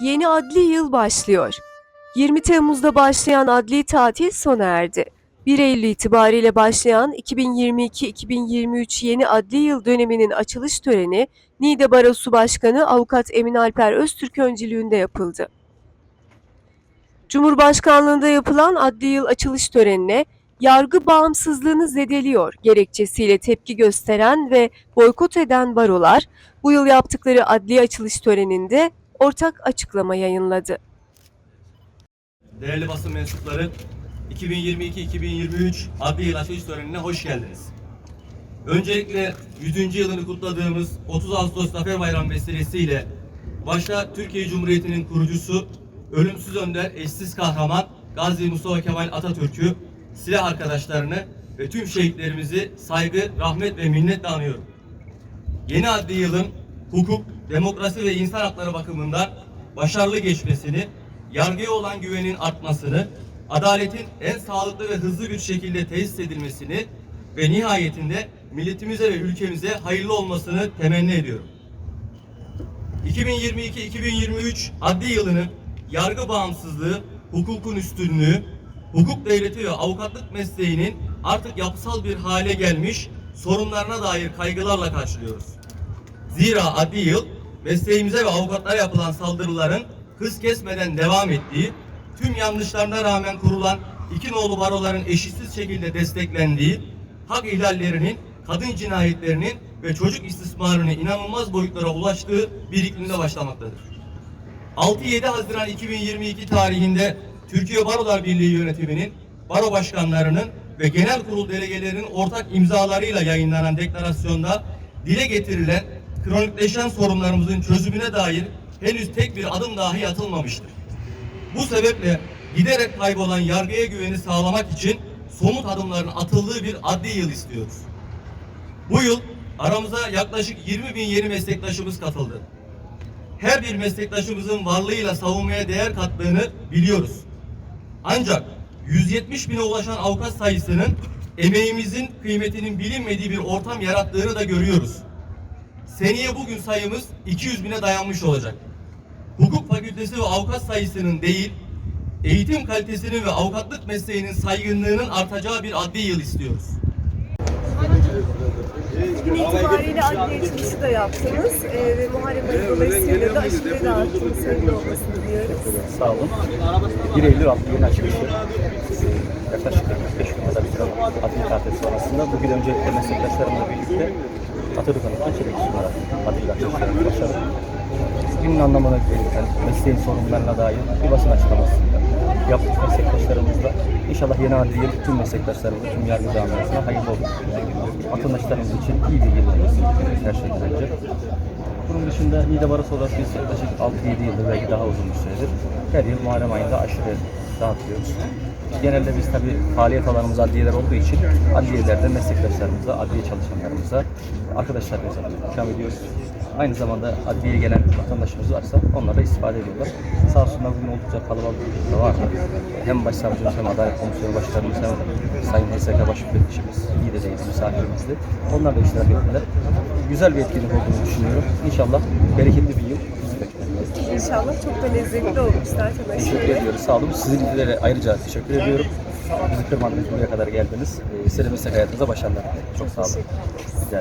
Yeni adli yıl başlıyor. 20 Temmuz'da başlayan adli tatil sona erdi. 1 Eylül itibariyle başlayan 2022-2023 yeni adli yıl döneminin açılış töreni Niğde Barosu Başkanı Avukat Emin Alper Öztürk öncülüğünde yapıldı. Cumhurbaşkanlığında yapılan adli yıl açılış törenine yargı bağımsızlığını zedeliyor gerekçesiyle tepki gösteren ve boykot eden barolar bu yıl yaptıkları adli açılış töreninde ortak açıklama yayınladı. Değerli basın mensupları, 2022-2023 adli yıl açılış törenine hoş geldiniz. Öncelikle 100. yılını kutladığımız 30 Ağustos Zafer Bayramı vesilesiyle başta Türkiye Cumhuriyeti'nin kurucusu, ölümsüz önder, eşsiz kahraman Gazi Mustafa Kemal Atatürk'ü, silah arkadaşlarını ve tüm şehitlerimizi saygı, rahmet ve minnetle anıyorum. Yeni adli yılın hukuk, demokrasi ve insan hakları bakımından başarılı geçmesini, yargıya olan güvenin artmasını, adaletin en sağlıklı ve hızlı bir şekilde tesis edilmesini ve nihayetinde milletimize ve ülkemize hayırlı olmasını temenni ediyorum. 2022-2023 adli yılını yargı bağımsızlığı, hukukun üstünlüğü, hukuk devleti ve avukatlık mesleğinin artık yapısal bir hale gelmiş sorunlarına dair kaygılarla karşılıyoruz. Zira adli yıl mesleğimize ve avukatlara yapılan saldırıların hız kesmeden devam ettiği, tüm yanlışlarına rağmen kurulan iki nolu baroların eşitsiz şekilde desteklendiği, hak ihlallerinin, kadın cinayetlerinin ve çocuk istismarının inanılmaz boyutlara ulaştığı bir iklimde başlamaktadır. 6-7 Haziran 2022 tarihinde Türkiye Barolar Birliği yönetiminin, baro başkanlarının ve genel kurul delegelerinin ortak imzalarıyla yayınlanan deklarasyonda dile getirilen kronikleşen sorunlarımızın çözümüne dair henüz tek bir adım dahi atılmamıştır. Bu sebeple giderek kaybolan yargıya güveni sağlamak için somut adımların atıldığı bir adli yıl istiyoruz. Bu yıl aramıza yaklaşık 20 bin yeni meslektaşımız katıldı her bir meslektaşımızın varlığıyla savunmaya değer kattığını biliyoruz. Ancak 170 bine ulaşan avukat sayısının emeğimizin kıymetinin bilinmediği bir ortam yarattığını da görüyoruz. Seneye bugün sayımız 200 bine dayanmış olacak. Hukuk fakültesi ve avukat sayısının değil, eğitim kalitesinin ve avukatlık mesleğinin saygınlığının artacağı bir adli yıl istiyoruz. Bugün itibariyle adli açılışı da yaptınız ee, ve Muharrem ayı dolayısıyla da aşure dağıttınız. Hayırlı olmasını diliyoruz. Sağ olun. 1 Eylül adlı yeni açılışı. Yaklaşık 45 gün kadar süren adli tatil sonrasında bugün öncelikle meslektaşlarımla birlikte Atatürk Anıtı'na çelik sunarak adli açılışlarını başladık. Günün anlamına gelirken mesleğin sorunlarına dair bir basın açıklaması yaptık meslektaşlarımızla. İnşallah yeni adli yıl tüm meslektaşlarımıza, tüm yargı camiasına hayırlı olur. Vatandaşlarımız için iyi bir yıl olması her şeyden önce. Bunun dışında Niğde Barosu olarak biz yaklaşık 6-7 yıldır belki daha uzun bir süredir her yıl Muharrem ayında aşure dağıtıyoruz. Genelde biz tabii faaliyet alanımız adliyeler olduğu için adliyelerde meslektaşlarımıza, adliye çalışanlarımıza, arkadaşlarımıza ikram ediyoruz. Aynı zamanda adliyeye gelen vatandaşımız varsa onlar da istifade ediyorlar. Sağ olsunlar bugün oldukça kalabalık da vardı. Hem başsavcımız hem adalet komisyonu başkanımız hem Sayın HSK Baş Müfettişimiz, iyi de değil misafirimizdi. Onlar da iştirak ettiler. Güzel bir etkinlik olduğunu düşünüyorum. İnşallah bereketli bir yıl bizi bekler. İnşallah çok da lezzetli olmuş zaten Teşekkür ediyoruz. Sağ olun. Sizlere ayrıca teşekkür ediyorum. Bizi kırmadınız, buraya kadar geldiniz. Ee, meslek hayatınıza başarılar. Çok sağ olun. Rica